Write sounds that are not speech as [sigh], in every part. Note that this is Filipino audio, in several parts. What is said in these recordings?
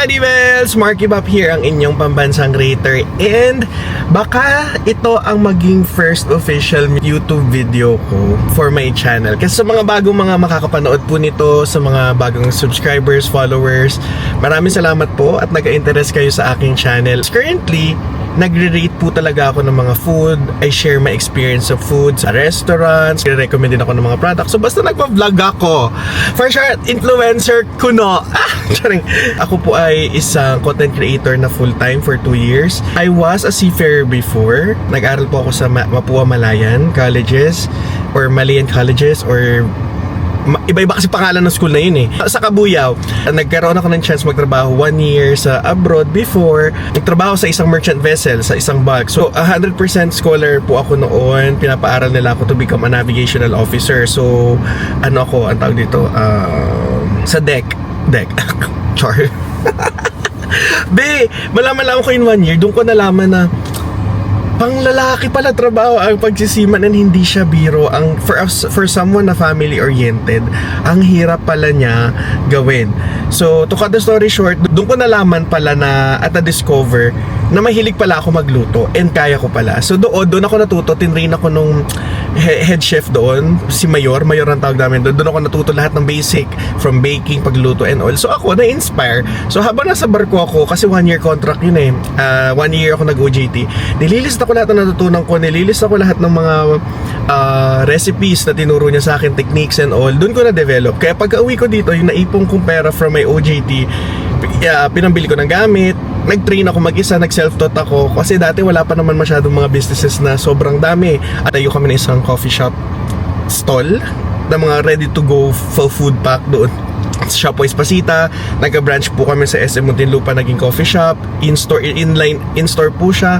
mga Divels! Marky Bop here, ang inyong pambansang rater. And baka ito ang maging first official YouTube video ko for my channel. Kasi sa mga bagong mga makakapanood po nito, sa mga bagong subscribers, followers, maraming salamat po at nag-interest kayo sa aking channel. Currently, nagre-rate po talaga ako ng mga food. I share my experience of food sa restaurants. I-recommend din ako ng mga products. So basta nagpa-vlog ako. For sure, influencer kuno. [laughs] Ah. Ako po ay isang content creator na full-time for 2 years. I was a seafarer before. Nag-aral po ako sa Ma- Mapua Malayan Colleges or Malayan Colleges or iba-iba kasi pangalan ng school na yun eh. Sa Kabuyaw, nagkaroon ako ng chance magtrabaho one year sa abroad before. Nagtrabaho sa isang merchant vessel, sa isang bulk. So, 100% scholar po ako noon. Pinapaaral nila ako to become a navigational officer. So, ano ako, ang tawag dito, um, sa deck. Deck. [laughs] Char. [laughs] Be, malaman lang ko in one year, doon ko nalaman na pang lalaki pala trabaho ang pagsisiman and hindi siya biro. Ang for us for someone na family oriented ang hirap pala niya gawin. So to cut the story short doon ko nalaman pala na at a discover na mahilig pala ako magluto and kaya ko pala. So doon doon ako natuto. Tinrain ako nung he- head chef doon si Mayor. Mayor ang tawag namin doon. Doon ako natuto lahat ng basic from baking pagluto and all. So ako na inspire so habang nasa barko ako kasi one year contract yun eh Ah, one year ako nag OJT nililista ko lahat ng natutunan ko nililista ko lahat ng mga ah, recipes na tinuro niya sa akin techniques and all. Doon ko na develop kaya pag uwi ko dito yung naipong kong pera from my OJT pi- ah, pinambili ko ng gamit nag-train ako mag-isa, nag-self-taught ako. Kasi dati wala pa naman masyadong mga businesses na sobrang dami. At tayo kami ng isang coffee shop stall na mga ready to go full food pack doon. Sa Shopwise Pasita nagka-branch po kami sa SM Muntinlupa naging coffee shop. In-store, inline, in-store po siya.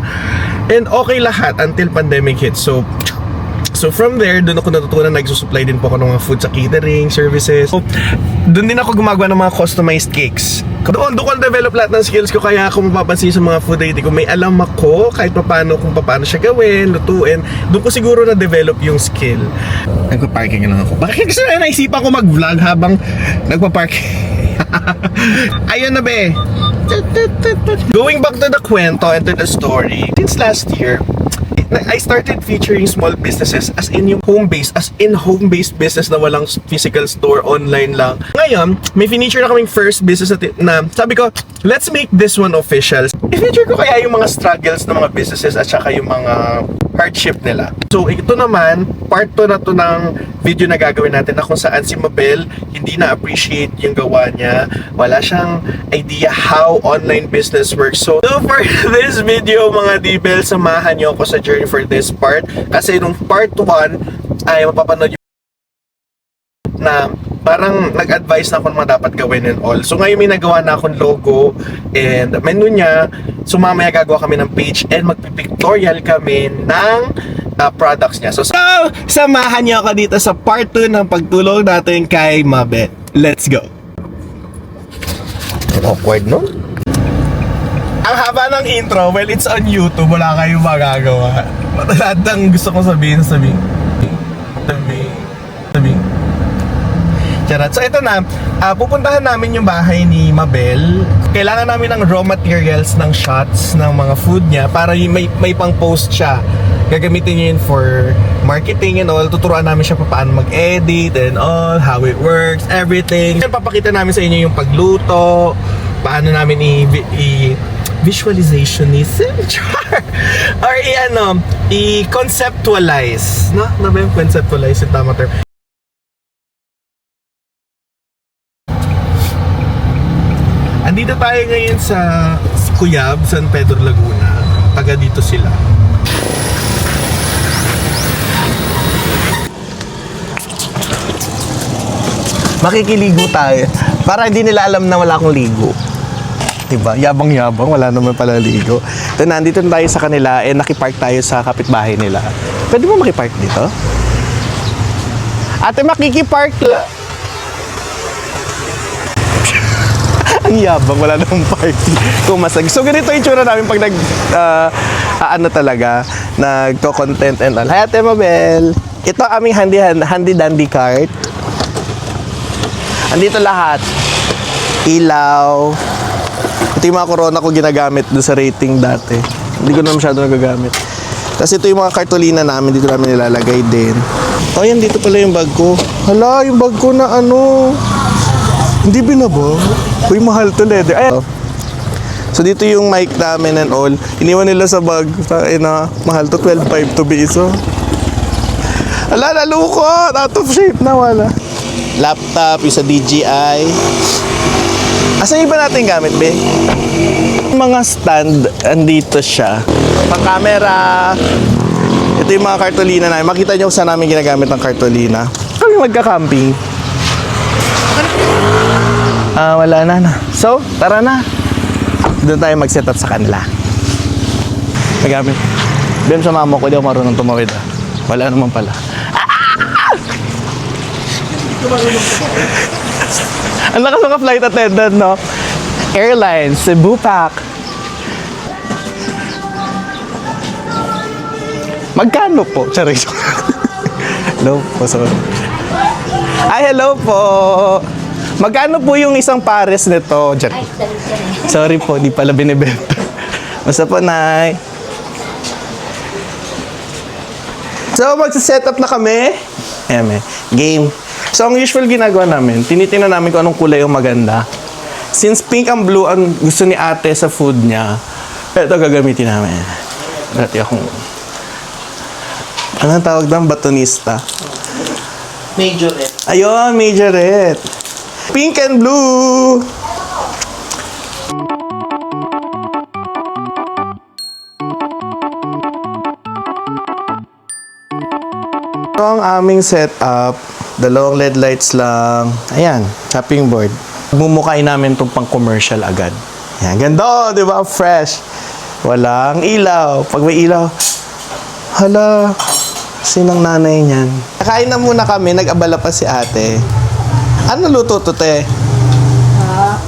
And okay lahat until pandemic hit. So So from there, doon ako natutunan, nagsusupply din po ako ng mga food sa catering, services. So, doon din ako gumagawa ng mga customized cakes. Doon, doon ko develop lahat ng skills ko kaya kung mapapansin sa mga food rating ko, may alam ako kahit paano kung paano siya gawin, lutuin. Doon ko siguro na-develop yung skill. Nagpa-parking lang ako. Bakit kasi na naisipan ko mag-vlog habang nagpa-parking? [laughs] Ayun na be. Going back to the kwento and to the story, since last year, I started featuring small businesses as in yung home-based, as in home-based business na walang physical store, online lang. Ngayon, may feature na kaming first business na, na sabi ko, let's make this one official. I-feature ko kaya yung mga struggles ng mga businesses at saka yung mga hardship nila. So, ito naman, part 2 na to ng video na gagawin natin na kung saan si Mabel hindi na-appreciate yung gawa niya. Wala siyang idea how online business works. So, so for [laughs] this video, mga Dibel, samahan niyo ako sa journey for this part. Kasi nung part 1, ay mapapanood na parang nag-advise na ako ng mga dapat gawin and all. So ngayon may nagawa na akong logo and menu niya. So mamaya gagawa kami ng page and magpipictorial kami ng uh, products niya. So, so samahan niyo ako dito sa part 2 ng pagtulong natin kay Mabet. Let's go! Awkward no? Ang haba ng intro, well, it's on YouTube. Wala kayong magagawa. Lahat ng gusto kong sabihin. Sabihin. Sabihin. Charot. So ito na, ah, pupuntahan namin yung bahay ni Mabel. Kailangan namin ng raw materials ng shots ng mga food niya para may, may pang post siya. Gagamitin niya yun for marketing and all. Tuturuan namin siya pa paano mag-edit and all, how it works, everything. Papakita namin sa inyo yung pagluto, paano namin i, i visualizationism Char! [laughs] or i ano i-conceptualize no? ano ba yung conceptualize yung tama term Andito tayo ngayon sa Cuyab, San Pedro, Laguna. Taga dito sila. Makikiligo tayo. Para hindi nila alam na wala akong ligo. Diba? Yabang-yabang, wala naman pala ligo. So, nandito na tayo sa kanila and nakipark tayo sa kapitbahay nila. Pwede mo makipark dito? Ate, makikipark la. Ang yabang, wala namang parking. Kumasag. So, ganito yung tsura namin pag nag, ah, ano talaga, nagko-content and all. Hi, Ate Mabel. Ito aming handy, handy dandy cart. Andito lahat. Ilaw, Ito yung mga corona ko ginagamit doon sa rating dati. Hindi ko na masyado nagagamit. Tapos ito yung mga kartolina namin, dito namin nilalagay din. Oh, yan, dito pala yung bag ko. Hala, yung bag ko na ano. Hindi binaba. Uy, mahal to leather. Ay, So dito yung mic namin and all. Iniwan nila sa bag. Ay na, mahal to 12.5 to be iso. Ala, nalukot! Out of shape na wala. Laptop, yung sa DJI. Asan iba natin gamit, be? Mga stand, andito siya. Pang camera. Ito yung mga kartolina namin. Makita nyo kung saan namin ginagamit ng kartolina. Kami magka-camping. Ah, wala na na. So, tara na. Doon tayo mag-set up sa kanila. Magamit. Bem sa mama ko, di ako marunong tumawid ah. Wala naman pala. [laughs] Ang lakas mga flight attendant, no? Airlines, Cebu Pack. Magkano po? Charis. [laughs] hello po, sorry. Ay, hello po. Magkano po yung isang pares nito? Charis. Sorry po, di pala binibenta. Basta po, Nay. So, magsa-set up na kami. Ayan, eh. Game. So, ang usual ginagawa namin, tinitingnan namin kung anong kulay yung maganda. Since pink and blue ang gusto ni ate sa food niya, ito gagamitin namin. Dati akong... Anong tawag doon? Batonista. Majorette. Ayun, majorette. Pink and blue. Ito ang aming setup. Dalawang LED lights lang. Ayan, chopping board. Mumukay namin itong pang commercial agad. Ayan, ganda, oh, di ba? Fresh. Walang ilaw. Pag may ilaw, hala, sinang nanay niyan? Kakain na muna kami, nag-abala pa si ate. Ano luto to, te?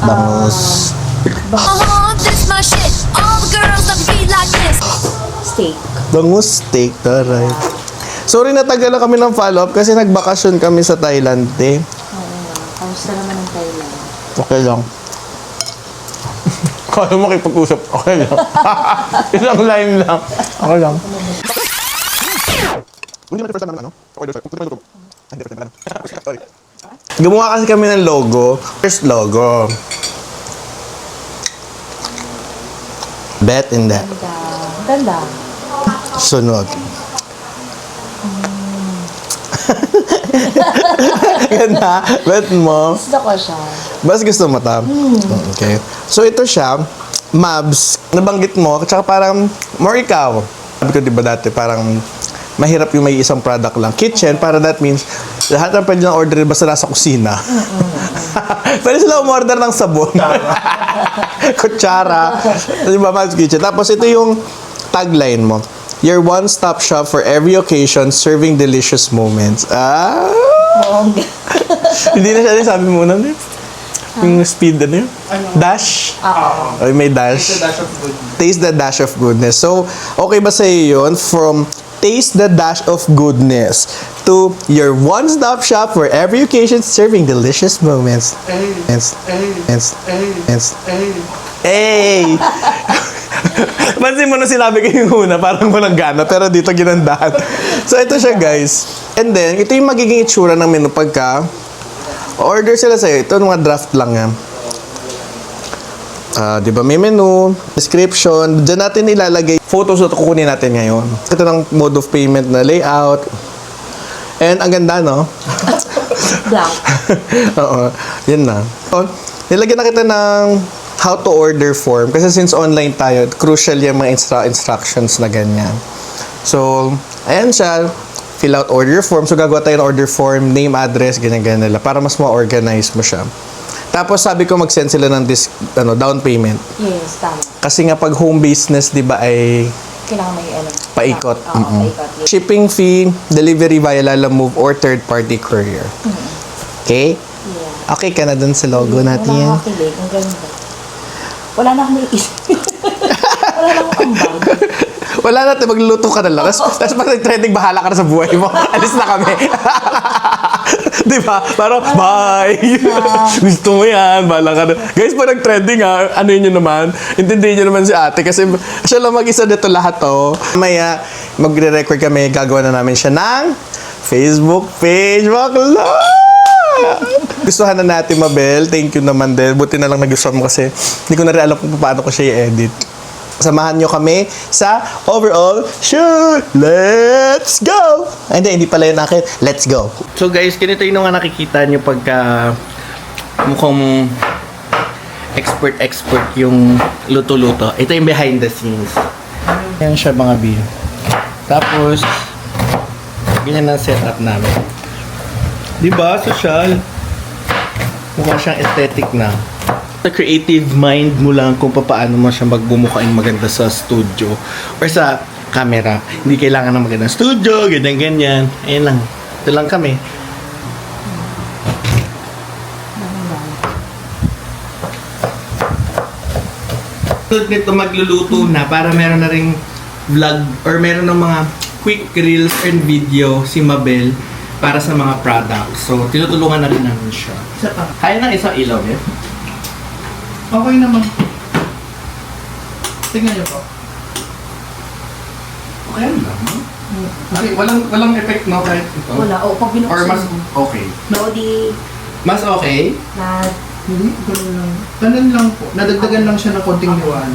Bangus. Oh, this my shit. All the girls that be like this. Steak. Bangus steak, taray. Sorry natagal na kami ng follow-up kasi nagbakasyon kami sa Thailand, te. Kamusta naman ang Thailand? Okay lang. [laughs] Kaya mo makipag-usap, okay lang. [laughs] Isang line lang. Okay lang. Hindi naman first time namin ano? Okay, naman. Hindi, first time namin. Sorry. Gumawa kasi kami ng logo. First logo. Bet in that. Ganda. Ganda. Sunod. [laughs] Ganda. Bet mo. Gusto ko siya. Bas gusto mo tam? Okay. So ito siya, Mabs, nabanggit mo, at saka parang more ikaw. Sabi ko di ba dati, parang mahirap yung may isang product lang. Kitchen, para that means, lahat ng pwede lang order basta nasa kusina. [laughs] pwede sila umorder ng sabon. [laughs] Kutsara. di ba, Kitchen. Tapos ito yung tagline mo. Your one-stop shop for every occasion, serving delicious moments. Ah! [laughs] Hindi na siya sabi mo na Yung speed ano yun? Dash? Oo. Ay, may dash. Taste the dash of goodness. So, okay ba sa yun? From taste the dash of goodness to your one-stop shop for every occasion serving delicious moments. Moments. Moments. Moments. Hey! [laughs] Pansin mo na sinabi ko yung una, parang walang gana, pero dito ginandahan. So, ito siya, guys. And then, ito yung magiging itsura ng menu pagka order sila sa'yo. Ito, mga draft lang yan. Ah, di ba may menu, description, diyan natin ilalagay photos na kukunin natin ngayon. Ito ng mode of payment na layout. And ang ganda, no? [laughs] Black. [laughs] Oo, yun na. So, nilagyan na kita ng how to order form kasi since online tayo, crucial yung mga instra- instructions na ganyan. So, ayan siya. Fill out order form. So, gagawa tayo ng order form, name, address, ganyan-ganyan nila para mas ma-organize mo siya. Tapos, sabi ko mag-send sila ng dis- ano, down payment. Yes, tama. Kasi nga pag home business, di ba, ay Kailangan may ano. paikot. Oo, Mm-mm. paikot. Yes. Shipping fee, delivery via Lalamove or third-party courier. Okay? Yeah. Okay ka na dun sa logo natin yan? Wala akong kilig. Ang ganda. Wala na akong naisip. [laughs] Wala na akong ambag. Wala natin, magluluto ka na lang. Tapos pag nag-trending, bahala ka na sa buhay mo. [laughs] Alis na kami. [laughs] [laughs] Di ba? Parang, bye! [laughs] Gusto mo yan, bala ka na. Guys, pag nag-trending ha, ano yun yun naman? Intindihin nyo naman si ate kasi siya lang mag-isa dito lahat oh. Maya, magre-record kami, gagawa na namin siya ng Facebook page. Bakla! Gustuhan na natin, Mabel. Thank you naman din. Buti na lang nagustuhan mo kasi hindi ko na rin alam kung paano ko siya i-edit. Samahan nyo kami sa overall shoot. Let's go! Hindi, hindi pala yun akin. Let's go. So guys, ganito yung nga nakikita nyo pagka mukhang expert-expert yung luto-luto. Ito yung behind the scenes. Yan siya mga B. Tapos, ganyan ang setup namin. Di ba? Social. Mukha siyang aesthetic na. Sa creative mind mo lang kung paano mo siya magbumukain maganda sa studio or sa camera. Hindi kailangan ng magandang studio, ganyan-ganyan. Ayun lang. Ito lang kami. Tulad nito magluluto na para meron na ring vlog or meron ng mga quick reels and video si Mabel para sa mga products. So, tinutulungan na rin namin siya. Kaya ng isang ilaw, eh? Okay naman. Tingnan niyo po. Okay lang. Okay, walang walang effect no kahit ito. Wala. O, pag binuksan Or mas mo. okay. No, di Mas okay? na Hindi, ganun lang. Ganun lang po. Nadagdagan lang siya ng konting liwanag.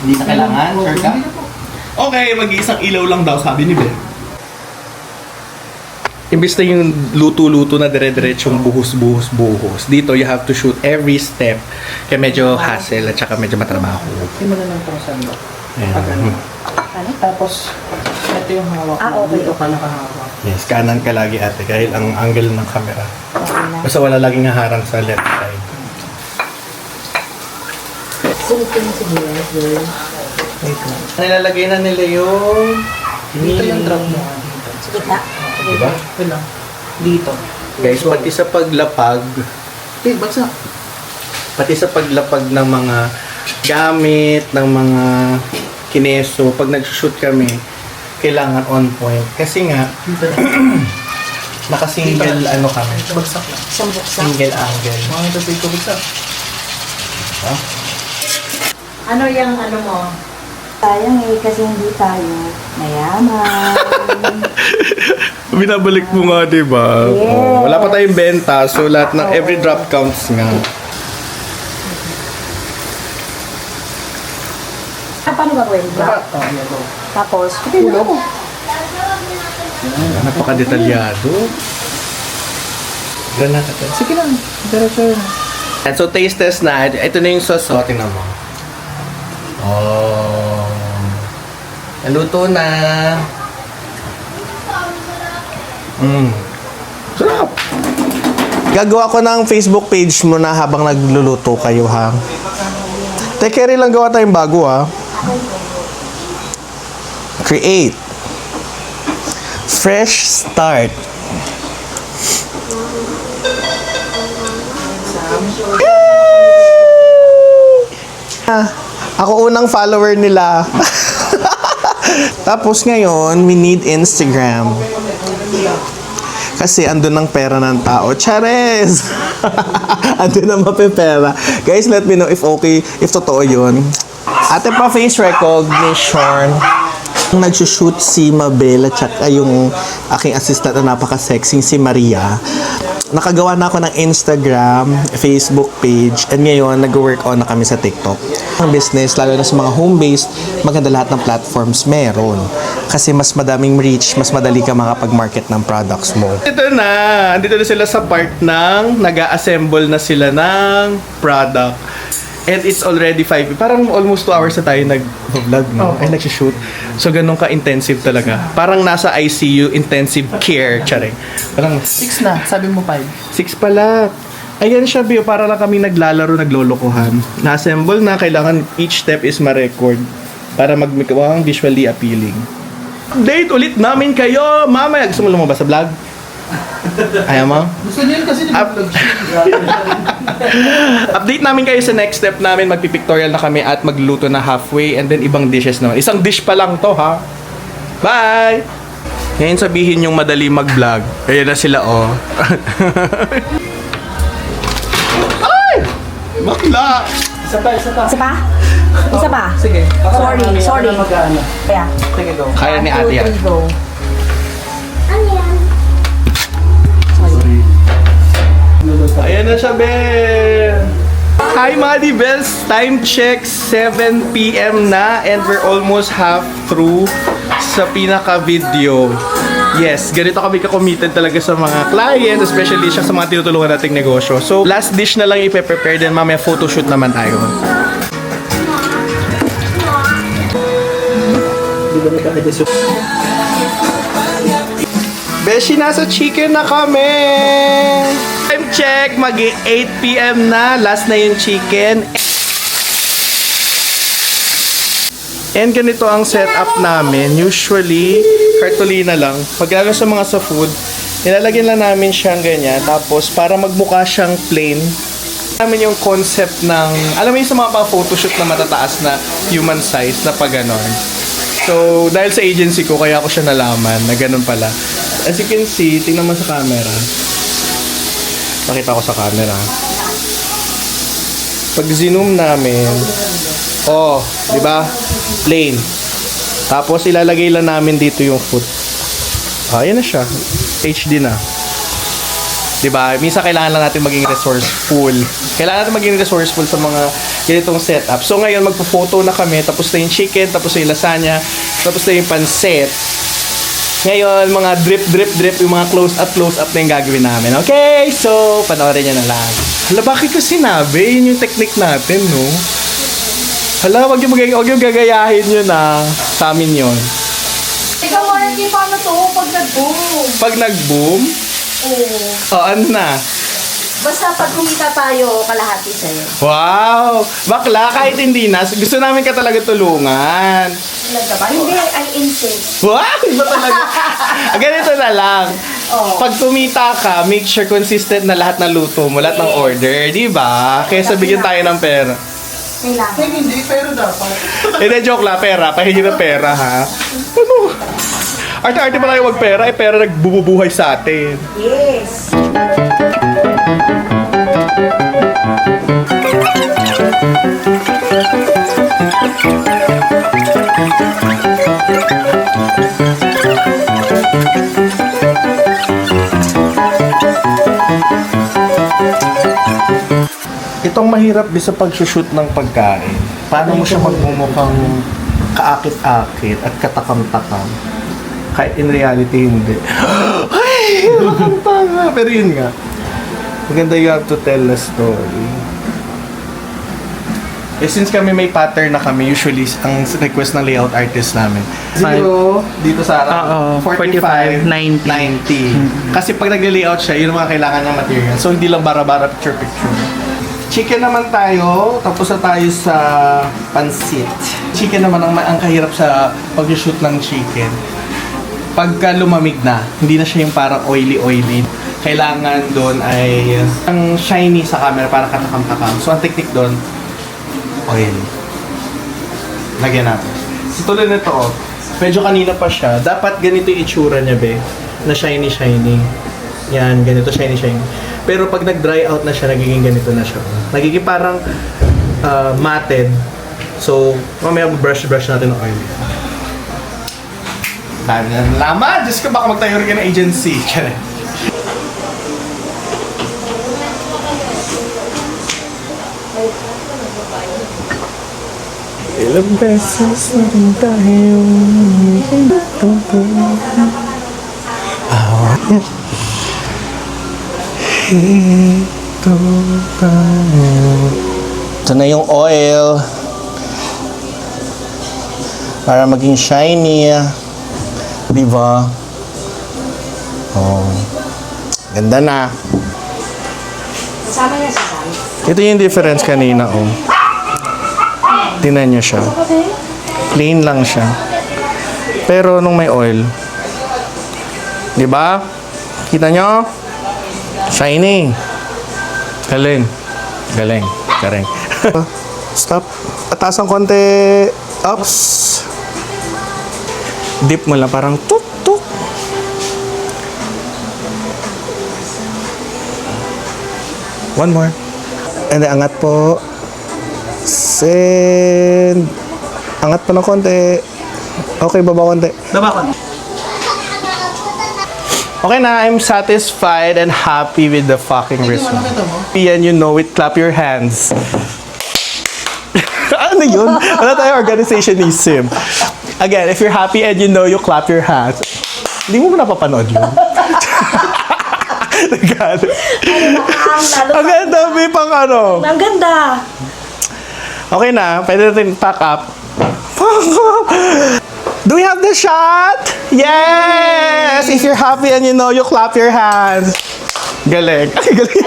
Hindi na kailangan, sure ka? Hindi na po. Okay, mag-iisang ilaw lang daw, sabi ni Bel. Imbis na yung luto-luto na dire-diretsong buhos-buhos-buhos, dito you have to shoot every step. Kaya medyo hassle at saka medyo matrabaho. Na lang ba? Ayan. Pag ano. ano? Tapos, ito yung hawak Ah, okay, Dito ka nakahawak. Yes, kanan ka lagi ate, kahit ang angle ng camera. Okay na. Basta wala laging haharang sa left side. Sunod ko yung sibuyas, girl. Wait lang. Nilalagay na nila yung... Dito yung drop mo. ah. Sa gitna. Diba? Wait lang. Dito. Guys, pati sa paglapag, Eh, bagsak. pati sa paglapag ng mga gamit, ng mga kineso, pag nag-shoot kami, kailangan on point. Kasi nga, [clears throat] naka-single ano kami. Bagsak lang. Isang. Single angle. Mga ito dito bagsak. Ano yung ano mo? Sayang eh, kasi hindi tayo mayaman. [laughs] Binabalik mo nga, di ba? Yes. Oh, wala pa tayong benta, so lahat ng every drop counts nga. Ah, Paano ba gawin? Diba? Oh, yan po. Tapos, tulog. Napaka-detalyado. Granata ka. Sige lang. Diretso yun. And so, taste test na. Ito na yung sauce. Oh, tingnan mo. Oh. Naluto na. Mm. Sarap. Gagawa ko ng Facebook page mo na habang nagluluto kayo, ha? Take care lang gawa tayong bago, ha? Create. Fresh start. Ah, ako unang follower nila. [laughs] Tapos ngayon, we need Instagram. Kasi andun ang pera ng tao. Chares! [laughs] andun ang mapepera. Guys, let me know if okay, if totoo yun. Ate pa face recognition. Nagsushoot si Mabel at saka yung aking assistant na napaka-sexy si Maria. Nakagawa na ako ng Instagram, Facebook page, and ngayon nag-work on na kami sa TikTok. Ang business, lalo na sa mga home-based, maganda lahat ng platforms meron. Kasi mas madaming reach, mas madali ka makapag-market ng products mo. Ito na! Andito na sila sa part ng nag-assemble na sila ng product. And it's already 5, parang almost 2 hours na tayo nag-vlog, no? Ay, nag-shoot. So, ganun ka-intensive talaga. Parang nasa ICU, intensive care, charing. Parang Six na. Sabi mo five. 6 pala. Ayan siya, Bio. Para lang kami naglalaro, naglolokohan. Na-assemble na, kailangan each step is ma-record para magmukha visually appealing. Date ulit namin kayo! Mamaya, gusto mo lumabas sa vlog? Ayaw mo? Gusto niyo yun kasi Up. nag-vlog. [laughs] Update namin kayo sa next step namin. Magpipictorial na kami at magluluto na halfway and then ibang dishes naman. Isang dish pa lang to, ha? Bye! Ngayon sabihin yung madali mag-vlog. Ayan na sila, oh. [laughs] Ay! Bakla! Isa pa? Isa pa? [laughs] Sige. Sorry, sorry. Kaya, Sige, go. Kaya ni ate yan. three, go. Ayan na siya, Ben! Hi, Madi Bells! Time check, 7pm na and we're almost half through sa pinaka-video. Yes, ganito kami ka-committed talaga sa mga client, especially siya sa mga tinutulungan nating negosyo. So, last dish na lang ipe-prepare din, mamaya photoshoot naman tayo. Beshi, nasa chicken na kami! Check, mag 8pm na. Last na yung chicken. And ganito ang setup namin. Usually, cartolina lang. Pag lalo sa mga sa food, nilalagyan lang namin siyang ganyan. Tapos, para magmukha siyang plain, namin yung concept ng, alam mo yung sa mga pa-photoshoot na matataas na human size na pag ganon. So, dahil sa agency ko, kaya ako siya nalaman na ganun pala. As you can see, tingnan mo sa camera. Pakita ko sa camera. Pag zoom namin, oh, di ba? Plain. Tapos ilalagay lang namin dito yung foot. Ah, ayan na siya. HD na. 'Di ba? Minsan kailangan lang natin maging resourceful. Kailangan natin maging resourceful sa mga ganitong setup. So ngayon magpo-photo na kami, tapos na yung chicken, tapos na yung lasagna, tapos na yung pancit. Ngayon, mga drip, drip, drip, yung mga close up, close up na yung gagawin namin. Okay, so, panoorin nyo na lang. Hala, bakit ko sinabi? Yun yung technique natin, no? Hala, wag yung, magay- wag yung gagayahin yun, ah. Sa amin yun. Ikaw, Marky, paano to pag nag-boom? Pag nag-boom, Oo. oh, ano na? Basta pag kumita tayo, kalahati sa'yo. Wow! Bakla, kahit hindi na, gusto namin ka talaga tulungan. Talaga ba? Hindi, I insist. Wow! Iba talaga. [laughs] Ganito na lang. Oh. Pag kumita ka, make sure consistent na lahat ng luto mo, lahat ng order, di ba? Kaya bigyan tayo ng pera. Kailangan. Hindi, pero dapat. [laughs] Hindi, joke lang, pera. Pahingi ng pera, ha? Ano? Arte-arte pa tayo magpera, eh pera nagbububuhay sa atin. Yes. Itong mahirap din sa pag-shoot ng pagkain. Paano mo siya magmumukhang kaakit-akit at katakam-takam? Kahit in reality, hindi. [gasps] Ay! Ang tanga! Pero yun nga. Maganda you have to tell a story. Eh, since kami may pattern na kami, usually, ang request ng layout artist namin. Zero, dito sa harap. Oo, 45, 45, 90. Kasi pag nag-layout siya, yun ang mga kailangan ng material. So, hindi lang bara-bara picture-picture. Chicken naman tayo, tapos na tayo sa pansit. Chicken naman ang, ang kahirap sa pag-shoot ng chicken. Pagka lumamig na, hindi na siya yung parang oily-oily. Kailangan doon ay ang shiny sa camera para katakam-takam. So, ang technique doon, oil. Lagyan natin. So, tulad nito, oh, medyo kanina pa siya. Dapat ganito yung itsura niya, be. Na shiny-shiny. Yan, ganito shiny-shiny. Pero pag nag-dry out na siya, nagiging ganito na siya. Nagiging parang uh, matted. So, mamaya brush-brush natin ng oil. Dami na nalaman! Diyos ko, baka magtayo rin ka ng agency. [laughs] Ilang beses na rin tayo Ito tayo Ito na yung oil para maging shiny. Di ba? Oh. Ganda na. Kasama niya sa side. Ito yung difference kanina, oh. Tinan nyo siya. Plain lang siya. Pero nung may oil, di ba? Kita nyo? Shiny. Galing. Galing. Galing. [laughs] Stop. Ataas ang konti. Ups. Dip mo lang. Parang tuk, tuk. One more. And angat po. Send. Angat po ng konti. Okay, baba konti. Baba ko. Okay na, I'm satisfied and happy with the fucking result. And you know it, clap your hands. [laughs] ano yun? Ano tayo organizationism? Again, if you're happy and you know you clap your hands. Hindi mo napapanood yun? [laughs] Nagano. Ang ganda, may pang ano. Ang ganda. Okay na, pwede natin pack up. Pack [laughs] up! Do we have the shot? Yes! If you're happy and you know, you clap your hands. Galing. Ay, [laughs] galing.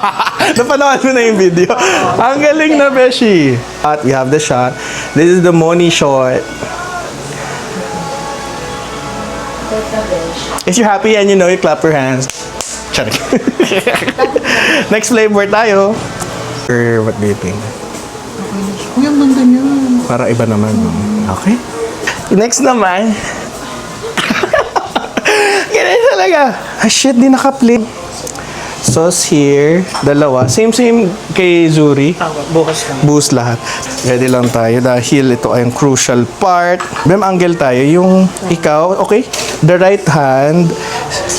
[laughs] Napanood mo na yung video. Ang galing na, Beshi. At we have the shot. This is the money shot. If you're happy and you know, you clap your hands. Charik. Next flavor tayo. Or what do you think? Uy, ang ganda niya. Para iba naman. Okay. Next naman. [laughs] Ganun talaga. Ah, shit, di naka-play. Sauce here. Dalawa. Same, same kay Zuri. Tama, bukas lang. Boost lahat. Ready lang tayo dahil ito ay ang crucial part. Bem, angle tayo. Yung ikaw, okay? The right hand,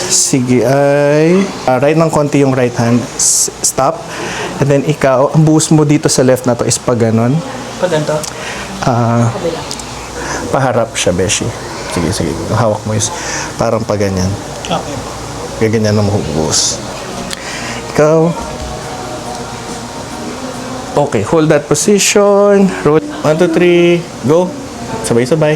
sige ay, ah, right ng konti yung right hand, S- stop. And then ikaw, ang boost mo dito sa left na to is pag ganon. Pag ganito. Ah, paharap siya, Beshi. Sige, sige. Hawak mo is parang pa ganyan. Okay. Gaganyan ang mahubos. Ikaw. Okay, hold that position. Roll. One, two, three. Go. Sabay-sabay.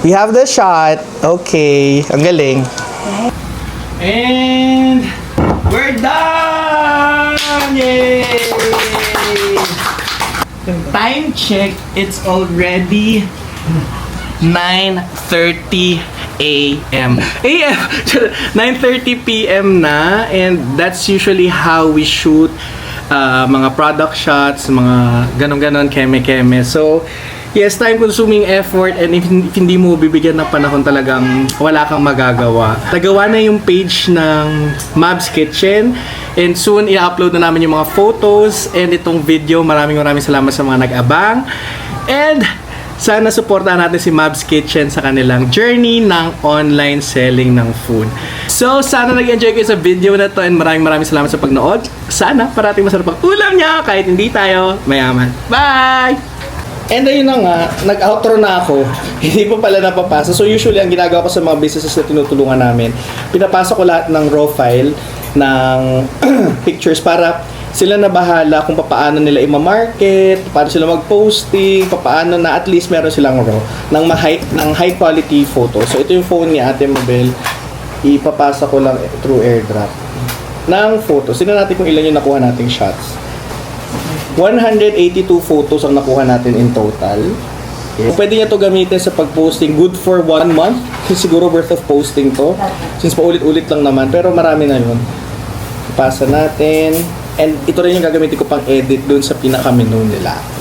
We have the shot. Okay. Ang galing. And we're done! Yay! Time check, it's already 9.30 a.m. a.m. 9.30 p.m. na and that's usually how we shoot uh, mga product shots, mga ganon-ganon, keme-keme. So, yes, time-consuming effort and if, if hindi mo bibigyan ng panahon talagang wala kang magagawa. Nagawa na yung page ng Mabs Kitchen and soon i-upload na namin yung mga photos and itong video. Maraming maraming salamat sa mga nag-abang. And sana supportahan natin si Mabs Kitchen sa kanilang journey ng online selling ng food. So, sana nag-enjoy kayo sa video na to and maraming maraming salamat sa pagnood. Sana parating masarap ang ulam niya kahit hindi tayo mayaman. Bye! And ayun na nga, nag-outro na ako. [laughs] Hindi pa pala napapasa. So usually, ang ginagawa ko sa mga businesses na tinutulungan namin, pinapasa ko lahat ng raw file ng [clears throat] pictures para sila na bahala kung paano nila i-market, paano sila mag-posting, paano na at least meron silang raw ng, ma-high, ng high quality photo. So ito yung phone ni Ate Mabel. Ipapasa ko lang through airdrop ng photos. Tingnan natin kung ilan yung nakuha nating shots. 182 photos ang nakuha natin in total. Pwede niya to gamitin sa pag-posting. Good for one month. [laughs] Siguro worth of posting to. Since paulit-ulit lang naman. Pero marami na yun. Ipasa natin. And ito rin yung gagamitin ko pang edit dun sa pinaka-menu nila.